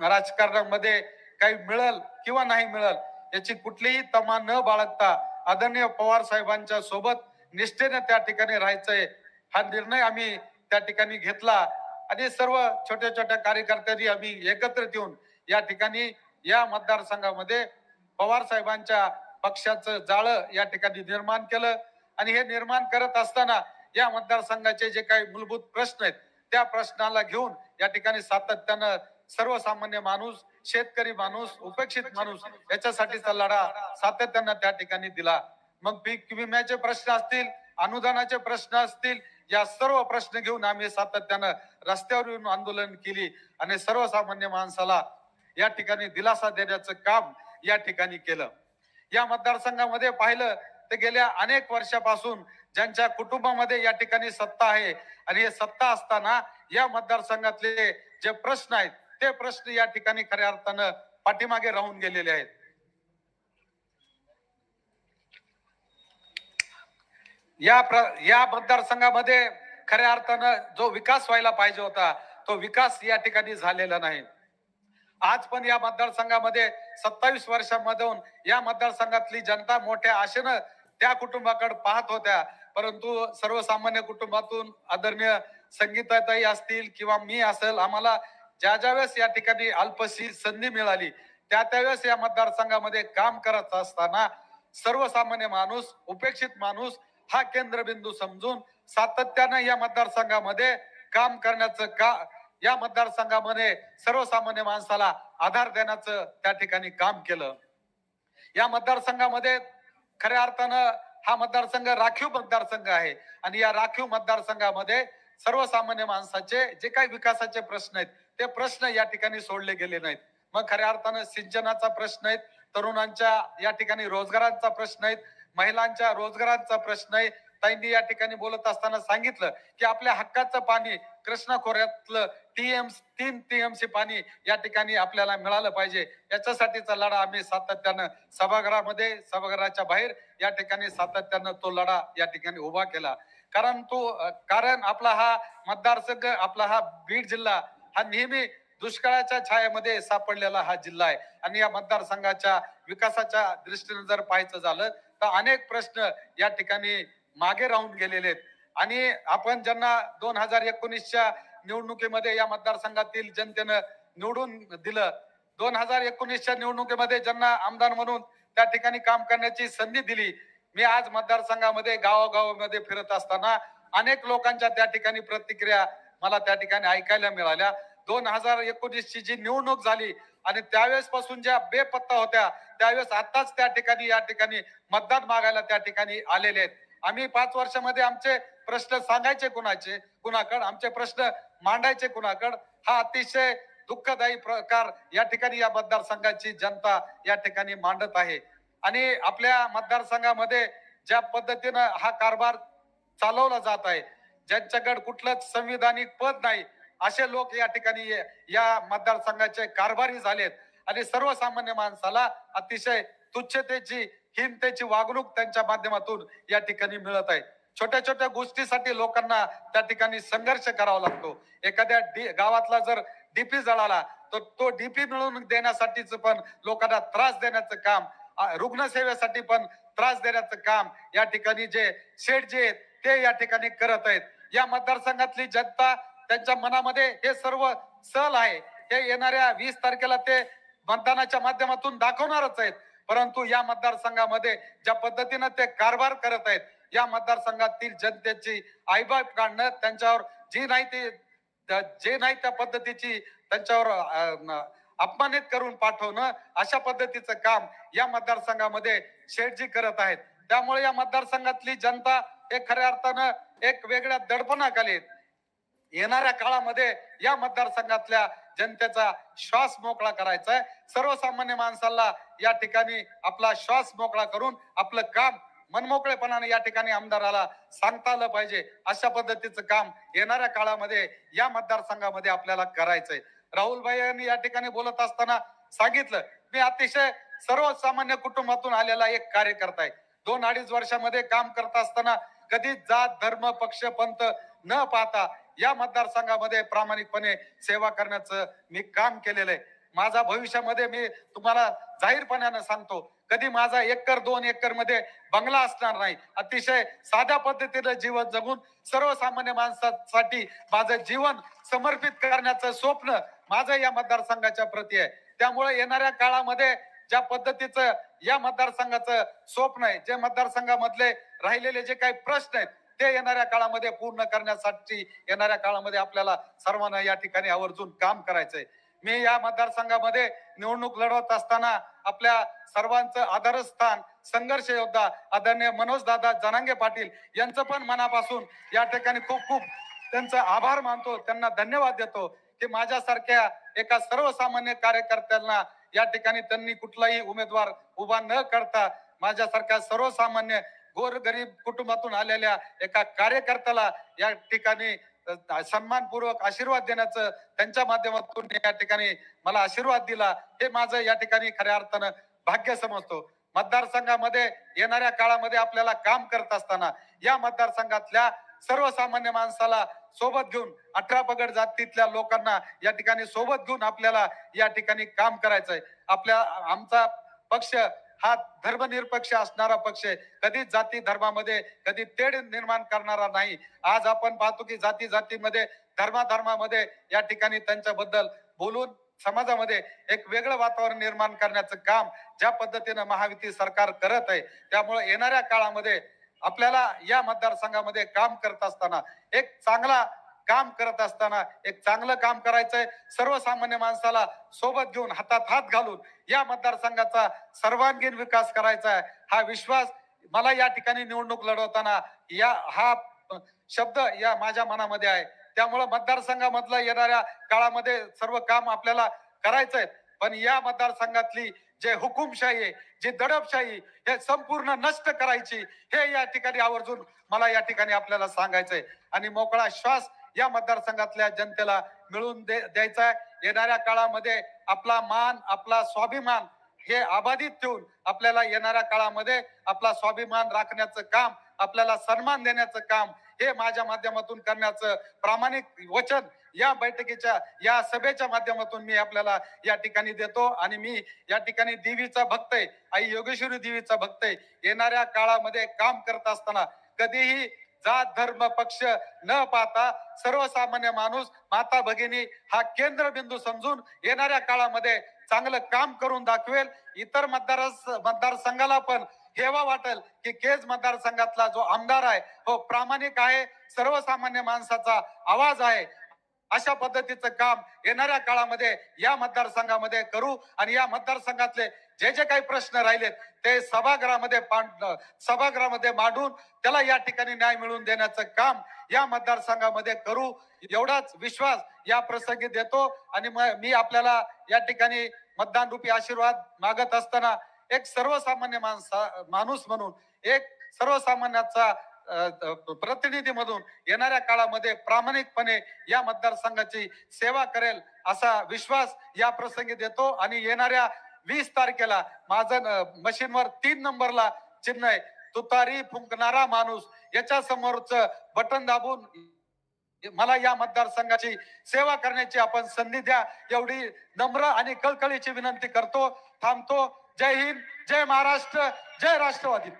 राजकारणामध्ये काही मिळल किंवा नाही मिळल याची कुठलीही तमा न बाळगता आदरणीय पवार साहेबांच्या सोबत निष्ठेने त्या ठिकाणी राहायचंय. हा निर्णय आम्ही त्या ठिकाणी घेतला आणि सर्व छोट्या छोट्या कार्यकर्त्यांनी आम्ही एकत्रित येऊन या ठिकाणी या मतदारसंघामध्ये पवार साहेबांच्या पक्षाचं जाळं या ठिकाणी निर्माण केलं आणि हे निर्माण करत असताना या मतदारसंघाचे जे काही मूलभूत प्रश्न आहेत त्या प्रश्नाला घेऊन या ठिकाणी सातत्यानं सर्वसामान्य माणूस शेतकरी माणूस उपेक्षित माणूस याच्यासाठीचा लढा सातत्यानं त्या ठिकाणी दिला. मग पीक विम्याचे प्रश्न असतील अनुदानाचे प्रश्न असतील या सर्व प्रश्न घेऊन आम्ही सातत्यानं रस्त्यावर येऊन आंदोलन केली आणि सर्वसामान्य माणसाला या ठिकाणी दिलासा देण्याचं काम या ठिकाणी केलं. या मतदारसंघामध्ये पाहिलं तर गेल्या अनेक वर्षापासून ज्यांच्या कुटुंबामध्ये या ठिकाणी सत्ता आहे आणि हे सत्ता असताना या मतदारसंघातले जे प्रश्न आहेत ते प्रश्न या ठिकाणी खऱ्या अर्थानं पाठीमागे राहून गेलेले आहेत. या प्र या मतदारसंघामध्ये खऱ्या अर्थानं जो विकास व्हायला पाहिजे होता तो विकास या ठिकाणी झालेला नाही. आज पण या मतदारसंघामध्ये सत्तावीस वर्षांमधून या मतदारसंघातली जनता मोठ्या आशेनं त्या कुटुंबाकडे पाहत होत्या. परंतु सर्वसामान्य कुटुंबातून आदरणीय संगीताताई असतील किंवा मी असेल आम्हाला ज्या ज्या वेळेस या ठिकाणी अल्पशी संधी मिळाली त्या त्यावेळेस या मतदारसंघामध्ये काम करत असताना सर्वसामान्य माणूस उपेक्षित माणूस हा केंद्रबिंदू समजून सातत्यानं या मतदारसंघामध्ये काम करण्याचं का या मतदारसंघामध्ये सर्वसामान्य माणसाला आधार देण्याचं त्या ठिकाणी काम केलं. या मतदारसंघामध्ये खऱ्या अर्थानं हा मतदारसंघ राखीव मतदारसंघ आहे आणि या राखीव मतदारसंघामध्ये सर्वसामान्य माणसाचे जे काही विकासाचे प्रश्न आहेत ते प्रश्न या ठिकाणी सोडले गेले नाहीत. मग खऱ्या अर्थानं सिंचनाचा प्रश्न आहे तरुणांच्या या ठिकाणी रोजगारांचा प्रश्न आहे महिलांच्या रोजगारांचा प्रश्न आहे. ताईंनी या ठिकाणी बोलत असताना सांगितलं की आपल्या हक्काचं पाणी कृष्णा खोऱ्यातलं टीएम तीन टीएमसी पाणी या ठिकाणी आपल्याला मिळालं पाहिजे. याच्यासाठीचा लढा आम्ही सातत्यानं सभागृहामध्ये सभागृहाच्या बाहेर या ठिकाणी सातत्यानं तो लढा या ठिकाणी उभा केला. कारण तो कारण आपला हा मतदारसंघ आपला हा बीड जिल्हा हा नेहमी दुष्काळाच्या छायामध्ये सापडलेला हा जिल्हा आहे. आणि या मतदारसंघाच्या विकासाच्या दृष्टीने जर पाहायचं झालं तर अनेक प्रश्न या ठिकाणी मागे राहून गेलेले आहेत. आणि आपण ज्यांना दोन हजार एकोणीसच्या निवडणुकीमध्ये या मतदारसंघातील जनतेनं निवडून दिलं दोन हजार एकोणीसच्या निवडणुकीमध्ये ज्यांना आमदार म्हणून त्या ठिकाणी काम करण्याची संधी दिली मी आज मतदारसंघामध्ये गावोगावामध्ये फिरत असताना अनेक लोकांच्या त्या ठिकाणी प्रतिक्रिया मला त्या ठिकाणी ऐकायला मिळाल्या. दोन हजार एकोणीस ची जी निवडणूक झाली आणि त्यावेळेस पासून ज्या बेपत्ता होत्या त्यावेळेस आताच त्या ठिकाणी या ठिकाणी मतदान मागायला त्या ठिकाणी आलेले आहेत. आम्ही पाच वर्षामध्ये आमचे प्रश्न सांगायचे कुणाचे? कुणाकड? आमचे प्रश्न मांडायचे कुणाकड? हा अतिशय दुःखदायी प्रकार या ठिकाणी या मतदारसंघाची जनता या ठिकाणी मांडत आहे. आणि आपल्या मतदारसंघामध्ये ज्या पद्धतीनं हा कारभार चालवला जात आहे ज्यांच्याकडे कुठलंच संविधानिक पद नाही असे लोक या ठिकाणी या मतदारसंघाचे कारभारी झालेत. आणि सर्वसामान्य माणसाला अतिशय तुच्छतेची हिंतेची वागणूक त्यांच्या माध्यमातून या ठिकाणी मिळत आहे. छोट्या छोट्या गोष्टीसाठी लोकांना त्या ठिकाणी संघर्ष करावा लागतो. एखाद्या गावातला जर डीपी जळाला तर तो डीपी मिळवून देण्यासाठीच पण लोकांना त्रास देण्याचं काम रुग्णसेवेसाठी पण त्रास देण्याचं काम या ठिकाणी जे शेठ जे आहेत ते या ठिकाणी करत आहेत. या मतदारसंघातली जनता त्यांच्या मनामध्ये हे सर्व सल आहे. हे येणाऱ्या वीस तारखेला ते मतदानाच्या माध्यमातून दाखवणारच आहेत. परंतु या मतदारसंघामध्ये ज्या पद्धतीनं ते कारभार करत आहेत या मतदारसंघातील जनतेची आईबाप काढणं त्यांच्यावर जी नाही ते जे नाही त्या पद्धतीची त्यांच्यावर अपमानित करून पाठवणं अशा पद्धतीचं काम या मतदारसंघामध्ये शेठजी करत आहेत. त्यामुळे या मतदारसंघातली जनता एक खऱ्या अर्थानं एक वेगळ्या दडपणाखाली येणाऱ्या काळामध्ये या मतदारसंघातल्या जनतेचा श्वास मोकळा करायचा आहे सर्वसामान्य माणसाला या ठिकाणी आपला श्वास मोकळा करून आपलं काम मनमोकळेपणाने या ठिकाणी आमदाराला सांगता आलं पाहिजे. अशा पद्धतीचं काम येणाऱ्या काळामध्ये या मतदारसंघामध्ये आपल्याला करायचंय. राहुल भाई यांनी या ठिकाणी बोलत असताना सांगितलं मी अतिशय सर्वसामान्य कुटुंबातून आलेला एक कार्यकर्ता आहे दोन अडीच वर्षामध्ये काम करत असताना कधी जात धर्म पक्ष पंत न पाहता या मतदारसंघामध्ये प्रामाणिकपणे सेवा करण्याचं मी काम केलेलं आहे. माझा भविष्यामध्ये मी तुम्हाला जाहीरपणानं सांगतो कधी माझा एकर दोन एकरमध्ये बंगला असणार नाही. अतिशय साध्या पद्धतीनं जीवन जगून सर्वसामान्य माणसासाठी माझं जीवन समर्पित करण्याचं स्वप्न माझं या मतदारसंघाच्या प्रती आहे. त्यामुळे येणाऱ्या काळामध्ये ज्या पद्धतीचं या मतदारसंघाचं स्वप्न आहे जे मतदारसंघामधले राहिलेले जे काही प्रश्न आहेत ते येणाऱ्या काळामध्ये पूर्ण करण्यासाठी येणाऱ्या काळामध्ये आपल्याला सर्वांना या ठिकाणी आवर्जून काम करायचंय. मी या मतदारसंघामध्ये निवडणूक लढवत असताना आपल्या सर्वांचं आदरस्थान संघर्ष योद्धा आदरणीय मनोज दादा जनांगे पाटील यांचं पण मनापासून या ठिकाणी खूप खूप त्यांचा आभार मानतो त्यांना धन्यवाद देतो की माझ्यासारख्या एका सर्वसामान्य कार्यकर्त्यांना या ठिकाणी त्यांनी कुठलाही उमेदवार उभा न करता माझ्यासारख्या सर्वसामान्य गोरगरीब कुटुंबातून आलेल्या एका कार्यकर्त्याला या ठिकाणी सन्मानपूर्वक आशीर्वाद देण्याचं त्यांच्या माध्यमातून या ठिकाणी मला आशीर्वाद दिला. हे माझं या ठिकाणी खऱ्या अर्थानं भाग्य समजतो. मतदारसंघामध्ये येणाऱ्या काळामध्ये आपल्याला काम करत असताना या मतदारसंघातल्या सर्वसामान्य माणसाला सोबत घेऊन अठरा पगड जातीतल्या लोकांना या ठिकाणी सोबत घेऊन आपल्याला या ठिकाणी काम करायचंय. आपल्या आमचा पक्ष हा धर्मनिरपेक्ष असणारा पक्ष आहे. कधीच जाती धर्मामध्ये कधी तेढ निर्माण करणारा नाही. आज आपण पाहतो की जाती जातीमध्ये धर्माधर्मामध्ये या ठिकाणी त्यांच्याबद्दल बोलून समाजामध्ये एक वेगळं वातावरण निर्माण करण्याचं काम ज्या पद्धतीनं महायुती सरकार करत आहे त्यामुळे येणाऱ्या काळामध्ये आपल्याला या मतदारसंघामध्ये काम करत असताना एक चांगला काम करत असताना एक चांगलं काम करायचंय. सर्वसामान्य माणसाला सोबत घेऊन हातात हात घालून या मतदारसंघाचा सर्वांगीण विकास करायचा आहे. हा विश्वास मला या ठिकाणी निवडणूक लढवताना या हा शब्द या माझ्या मनामध्ये आहे. त्यामुळं मतदारसंघामधलं येणाऱ्या काळामध्ये सर्व काम आपल्याला करायचंय. पण या मतदारसंघातली जे हुकुमशाही आहे जी दडपशाही हे संपूर्ण नष्ट करायची हे या ठिकाणी आवर्जून मला या ठिकाणी आपल्याला सांगायचंय. आणि मोकळा श्वास या मतदारसंघातल्या जनतेला मिळून दे द्यायचा आहे येणाऱ्या काळामध्ये आपला मान आपला स्वाभिमान हे अबाधित ठेवून आपल्याला येणाऱ्या काळामध्ये आपला स्वाभिमान राखण्याचं काम आपल्याला सन्मान देण्याचं काम हे माझ्या माध्यमातून करण्याचं प्रामाणिक वचन या बैठकीच्या या सभेच्या माध्यमातून मी आपल्याला या ठिकाणी देतो आणि मी या ठिकाणी देवीचा भक्त आहे. आई योगेश्वरी देवीचा भक्त आहे. येणाऱ्या काळामध्ये काम करत असताना कधीही जात धर्म पक्ष न पाहता सर्वसामान्य माणूस माता भगिनी हा केंद्रबिंदू समजून येणाऱ्या काळामध्ये चांगलं काम करून दाखवेल. इतर मतदार मतदारसंघाला पण हेवा वाटेल की केज मतदारसंघातला जो आमदार आहे हो प्रामाणिक आहे सर्वसामान्य माणसाचा आवाज आहे. अशा पद्धतीचं काम येणाऱ्या काळामध्ये या मतदारसंघामध्ये करू आणि या मतदारसंघातले जे जे काही प्रश्न राहिलेत ते सभागृहामध्ये सभागृहामध्ये मांडून त्याला या ठिकाणी न्याय मिळवून देण्याचं काम या मतदारसंघामध्ये करू. एवढाच विश्वास या प्रसंगी देतो आणि मी आपल्याला या ठिकाणी मतदान रूपी आशीर्वाद मागत असताना एक सर्वसामान्य माणसा माणूस म्हणून एक सर्वसामान्याचा प्रतिनिधी मधून येणाऱ्या काळामध्ये प्रामाणिकपणे या मतदारसंघाची सेवा करेल असा विश्वास या प्रसंगी देतो आणि येणाऱ्या वीस तारखेला माझं मशीनवर तीन नंबरला चिन्ह आहे. तुतारी फुंकणारा माणूस. याच्या समोरच बटन दाबून मला या मतदारसंघाची सेवा करण्याची आपण संधी द्या. एवढी नम्र आणि कळकळीची विनंती करतो थांबतो. जय हिंद जय महाराष्ट्र जय राष्ट्रवादी.